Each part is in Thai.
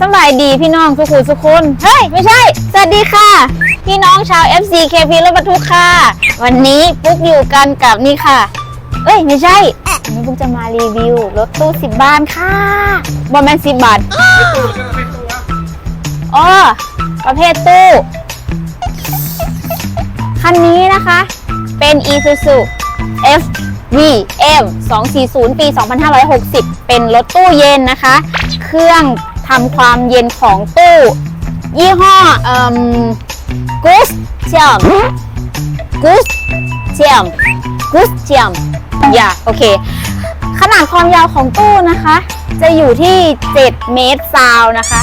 สบายดีพี่น้องทุกคนทุกคนเฮ้ย ไม่ใช่ สวัสดีค่ะ พี่น้องชาว FC KP รถบรรทุกค่ะ วันนี้ปุ๊กอยู่กันกับนี่ค่ะ เอ้ย ไม่ใช่วันนี้ปุ๊กจะมารีวิว รถตู้สิบบาทค่ะบอแมนสิบบาทอ๋อประเภทตู้ คันนี้นะคะ เป็น Isuzu FVM 240 ปี 2560 เป็นรถตู้เย็นนะคะ เครื่อง ทำความเย็นของตู้ ยี่ห้อเอ่มกุสเจียมกุสเจียมกุสเจียมอย่าโอเค ขนาดความยาวของตู้นะคะ จะอยู่ที่ 7 เมตรซาวนะคะ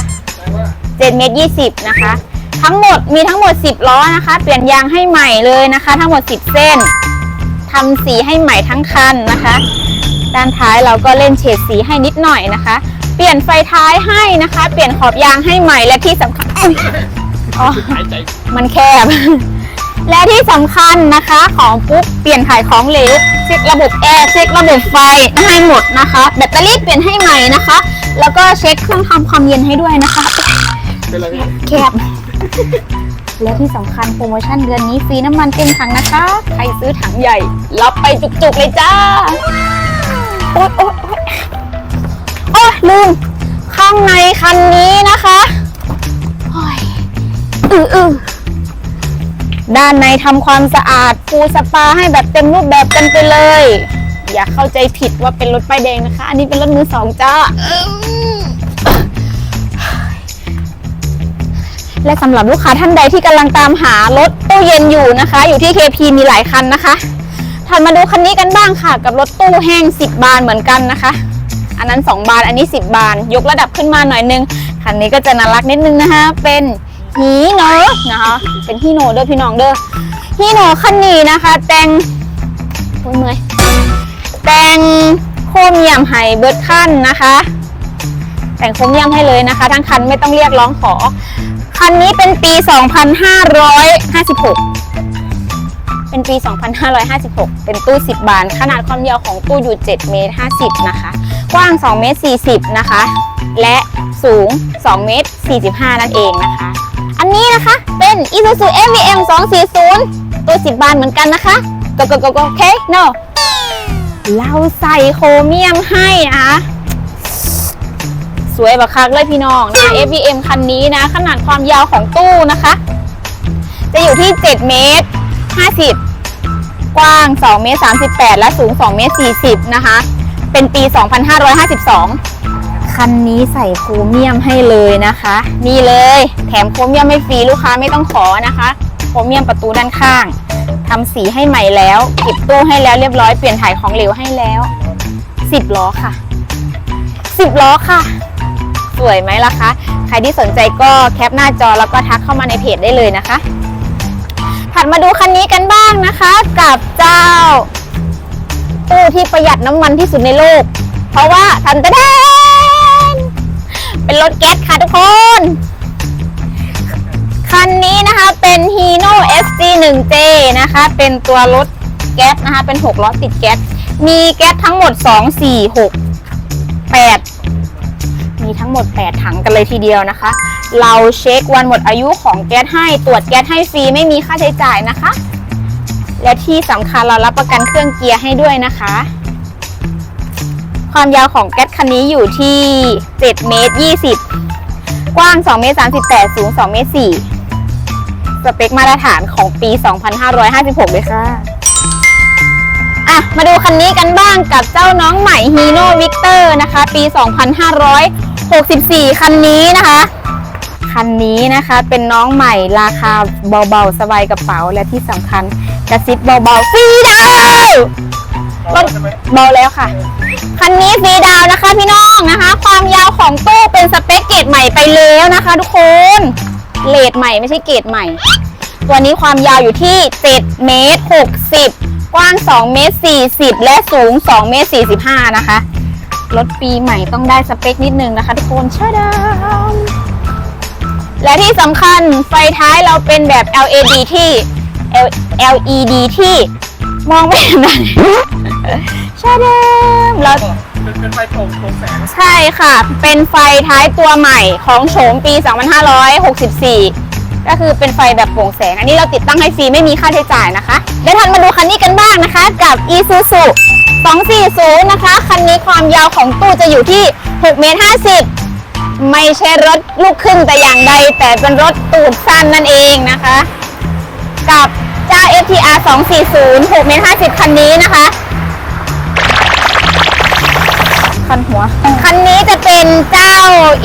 7 เมตร 20 นะคะ ทั้งหมดมีทั้งหมด 10 ล้อนะคะ เปลี่ยนยางให้ใหม่เลยนะคะ ทั้งหมด 10 เส้นทำสีให้ใหม่ทั้งคันนะคะ ด้านท้ายเราก็เล่นเฉดสีให้นิดหน่อยนะคะ เปลี่ยนไฟท้ายให้นะคะ เปลี่ยนขอบยางให้ใหม่และที่สำคัญอุ๊ยอ๋อหายใจมันแคบ และที่สำคัญนะคะของปุ๊บเปลี่ยนถ่ายของเหลวเช็คระบบแอร์เช็คระบบไฟให้หมดนะคะ แบตเตอรี่เปลี่ยนให้ใหม่นะคะ แล้วก็เช็คเครื่องทำความเย็นให้ด้วยนะคะ เป็นอะไรพี่แคบ และที่สำคัญโปรโมชั่นเดือนนี้ฟรีน้ำมันเต็มถังนะคะ ใครซื้อถังใหญ่ รับไปจุกๆเลยจ้า โอ๊ยโอ๊ยโอ๊ยโอ๊ย ลืมข้างในคันนี้นะคะอืออือด้านในทำความสะอาดฟูสปาให้แบบเต็มรูปแบบกันไปเลย อย่าเข้าใจผิดว่าเป็นรถป้ายแดงนะคะ อันนี้เป็นรถมือสองจ้าและสำหรับลูกค้าท่านใดที่กำลังตามหารถตู้เย็นอยู่นะคะ อยู่ที่ KP มีหลายคันนะคะถัดมาดูคันนี้กันบ้างค่ะ กับรถตู้แห้ง 10 บานเหมือนกันนะคะ นนั้น 2 บาน อันนี้ 10 บาน ยกระดับขึ้นมาหน่อยนึง คันนี้ก็จะน่ารักนิดนึงนะคะ เป็นฮีโนนะคะ เป็นฮีโนเด้อพี่น้องเด้อฮีโนคันนี้นะคะ แต่งโอ้ยเมื่อยแต่งโครเมียมไฮเบิร์ดขั้นนะคะ แต่งโครเมียมให้เลยนะคะ ทั้งคันไม่ต้องเรียกร้องขอ คันนี้เป็นปี 2556เป็นปี 2556 เป็นตู้ 10 บาน ขนาดความยาวของตู้อยู่ 7 เมตร 50 นะคะ กว้าง2เมตร40นะคะ และสูง2เมตร45 นั่นเองนะคะ อันนี้นะคะเป็น Isuzu FVM 240 ตัว 10 บานเหมือนกันนะคะ go go go go โอเค no เราใส่โครเมียมให้นะคะสวยแบบคักเลยพี่น้องนะ FVM คันนี้นะ ขนาดความยาวของตู้นะคะ จะอยู่ที่ 7 เมตร 50 กว้าง 2 เมตร 38 และสูง 2 เมตร 40 นะคะ เป็นปี 2552 คันนี้ใส่โครเมียมให้เลยนะคะ นี่เลย แถมโครเมียมไม่ฟรีลูกค้าไม่ต้องขอนะคะ โครเมียมประตูด้านข้างทำสีให้ใหม่แล้วเก็บตู้ให้แล้วเรียบร้อยเปลี่ยนถ่ายของเหลวให้แล้ว10ล้อค่ะ10ล้อค่ะ สวยไหมล่ะคะ ใครที่สนใจก็แคปหน้าจอแล้วก็ทักเข้ามาในเพจได้เลยนะคะ ถัดมาดูคันนี้กันบ้างนะคะ กับเจ้า ตู้ที่ประหยัดน้ำมันที่สุดในโลก เพราะว่าทันตะแดนเป็นรถแก๊สค่ะทุกคน คันนี้นะคะเป็น Hino SG 1J นะคะ เป็นตัวรถแก๊สนะคะ เป็น6ล้อติดแก๊ส มีแก๊สทั้งหมด 2 4 6 8มีทั้งหมด 8 ถังกันเลยทีเดียวนะคะ เราเช็ควันหมดอายุของแก๊สให้ ตรวจแก๊สให้ฟรีไม่มีค่าใช้จ่ายนะคะ และที่สำคัญเรารับประกันเครื่องเกียร์ให้ด้วยนะคะ ความยาวของแก๊สคันนี้อยู่ที่7เมตร20 กว้าง2เมตร38 สูง2เมตร4สเปคมาตรฐานของปี 2556 เลยค่ะอะ มาดูคันนี้กันบ้างกับเจ้าน้องใหม่ Hino Victor นะคะ ปี 2564 คันนี้นะคะ คันนี้นะคะ เป็นน้องใหม่ราคาเบาๆ สบายกระเป๋าและที่สำคัญกระซิบเบาๆฟรีดาวรถเบาแล้วค่ะ คันนี้ฟรีดาวนะคะพี่น้องนะคะ ความยาวของตู้เป็นสเปคเกรดใหม่ไปแล้วนะคะ ทุกคนเลดใหม่ไม่ใช่เกรดใหม่ ตัวนี้ความยาวอยู่ที่7เมตร60 กว้าง2เมตร40 และสูง2เมตร45 นะคะรถปีใหม่ต้องได้สเปคนิดนึงนะคะ ทุกคนเชาดาม และที่สำคัญไฟท้ายเราเป็นแบบ LED ที่ L- LED ที่มองไม่เห็นอะไรชาดามเราเป็นเป็นไฟโปร่งโปร่งแสงใช่ค่ะ เป็นไฟท้ายตัวใหม่ของโฉมปี 2564 ก็คือเป็นไฟแบบโปร่งแสง อันนี้เราติดตั้งให้ฟรีไม่มีค่าใช้จ่ายนะคะเดี๋ยวทันมาดูคันนี้กันบ้างนะคะ กับ Isuzu 240 นะคะ คันนี้ความยาวของตู้จะอยู่ที่6เมตร50 ไม่ใช่รถลูกครึ่งแต่อย่างใด แต่เป็นรถตูดสั้นนั่นเองนะคะ กับเจ้า FTR 240 6เมตร50 คันนี้นะคะ คันหัว คันนี้จะเป็นเจ้า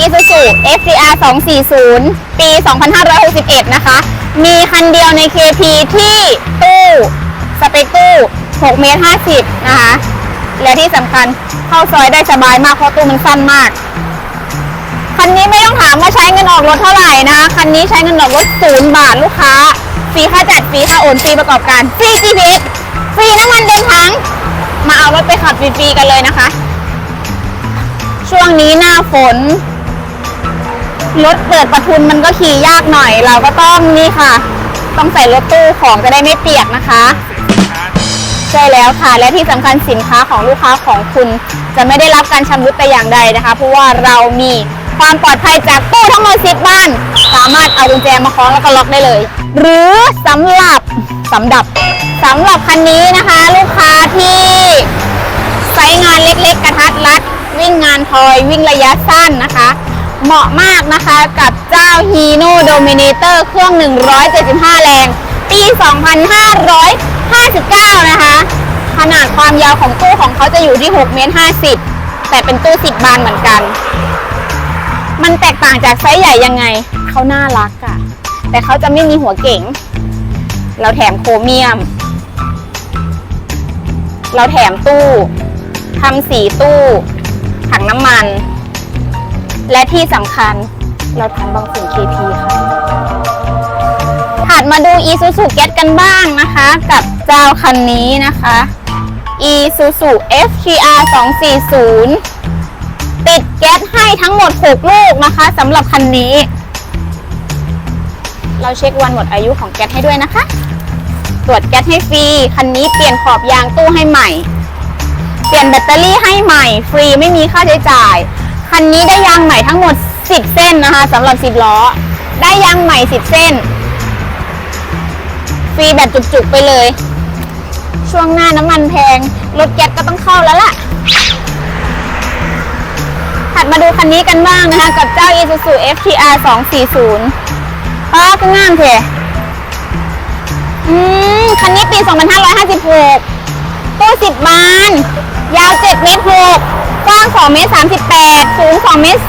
Isuzu FCR 240 ปี 2561 นะคะ มีคันเดียวใน KP ที่ตู้สเปกตู้6เมตร50 นะคะ และที่สำคัญเข้าซอยได้สบายมากเพราะตู้มันสั้นมาก คันนี้ไม่ต้องถามว่าใช้เงินออกรถเท่าไหร่นะ คันนี้ใช้เงินออกรถศูนย์บาทลูกค้า ฟรีค่าจัด ฟรีค่าโอน ฟรีประกอบการ ฟรี GPS ฟรีน้ำมันเดินทาง มาเอารถไปขับฟรีๆกันเลยนะคะ ช่วงนี้หน้าฝน รถเปิดประทุนมันก็ขี่ยากหน่อย เราก็ต้องนี่ค่ะ ต้องใส่รถตู้ของจะได้ไม่เปียกนะคะใช่แล้วค่ะ และที่สำคัญสินค้าของลูกค้าของคุณ จะไม่ได้รับการชำรุดแต่อย่างใดนะคะ เพราะว่าเรามี ความปลอดภัยจากตู้ทั้งหมด10บ้าน สามารถเอากุญแจมาคล้องแล้วก็ล็อกได้เลย หรือสำหรับสำหรับสำหรับคันนี้นะคะ ลูกค้าที่ไซต์งานเล็กๆ กระทัดรัด วิ่งงานทอยวิ่งระยะสั้นนะคะ เหมาะมากนะคะกับเจ้า Hino Dominator เครื่อง 175 แรง ปี 2559 นะคะ ขนาดความยาวของตู้ของเขาจะอยู่ที่ 6 เมตร 50 แต่เป็นตู้ 10 บานเหมือนกัน มันแตกต่างจากไซส์ใหญ่ยังไง เขาน่ารักอะแต่เขาจะไม่มีหัวเก๋ง เราแถมโครเมียม เราแถมตู้ทำสีตู้ ถังน้ำมัน และที่สำคัญเราทำบางฝุ่น KP ค่ะถัดมาดู Isuzu g e t กันบ้างนะคะ กับเจ้าคันนี้นะคะ Isuzu FTR 240 แก๊สให้ทั้งหมด 6 ลูกนะคะสำหรับคันนี้ เราเช็ควันหมดอายุของแก๊สให้ด้วยนะคะ ตรวจแก๊สให้ฟรี คันนี้เปลี่ยนขอบยางตู้ให้ใหม่ เปลี่ยนแบตเตอรี่ให้ใหม่ ฟรีไม่มีค่าใช้จ่าย คันนี้ได้ยางใหม่ทั้งหมด 10 เส้นนะคะสำหรับ 10 ล้อ ได้ยางใหม่ 10 เส้น ฟรีแบบจุกๆไปเลย ช่วงหน้าน้ำมันแพง รถแก๊สก็ต้องเข้าแล้วล่ะ ถัดมาดูคันนี้กันบ้างนะคะ กับเจ้า Isuzu FTR 240ป้าก็งามเถอะอืมคันนี้ปี 2556 ตู้ 10 บาน ยาว 7 เมตร 6 กว้าง 2 เมตร 38 สูง 2 เมตร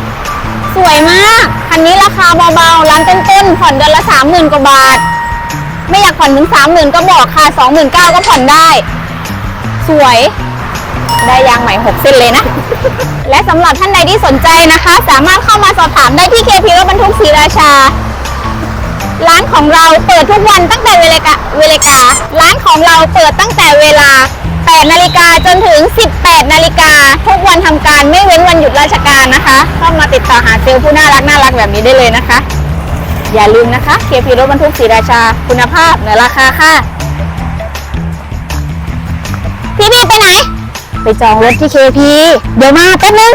4 สวยมาก คันนี้ราคาเบาๆ ร้านต้นๆ ผ่อนเดือนละ 30,000 กว่าบาท ไม่อยากผ่อนถึง 30,000 ก็บอกค่ะ 29,000 ก็ผ่อนได้ สวย ได้ยางใหม่ 6 เส้นเลยนะ และสำหรับท่านใดที่สนใจนะคะ สามารถเข้ามาสอบถามได้ที่เคพีรถบรรทุกศรีราชา ร้านของเราเปิดทุกวันตั้งแต่เวลาเวลาร้านของเราเปิดตั้งแต่เวลา 8 นาฬิกาจนถึง 18 นาฬิกาทุกวันทำการไม่เว้นวันหยุดราชการนะคะ เข้ามาติดต่อหาเซลล์ผู้น่ารักน่ารักแบบนี้ได้เลยนะคะ อย่าลืมนะคะเคพีรถบรรทุกศรีราชา คุณภาพเหนือราคาค่ะพี่พี่ไปไหน ไปจองรถที่เคพีเดี๋ยวมาแป๊บนึง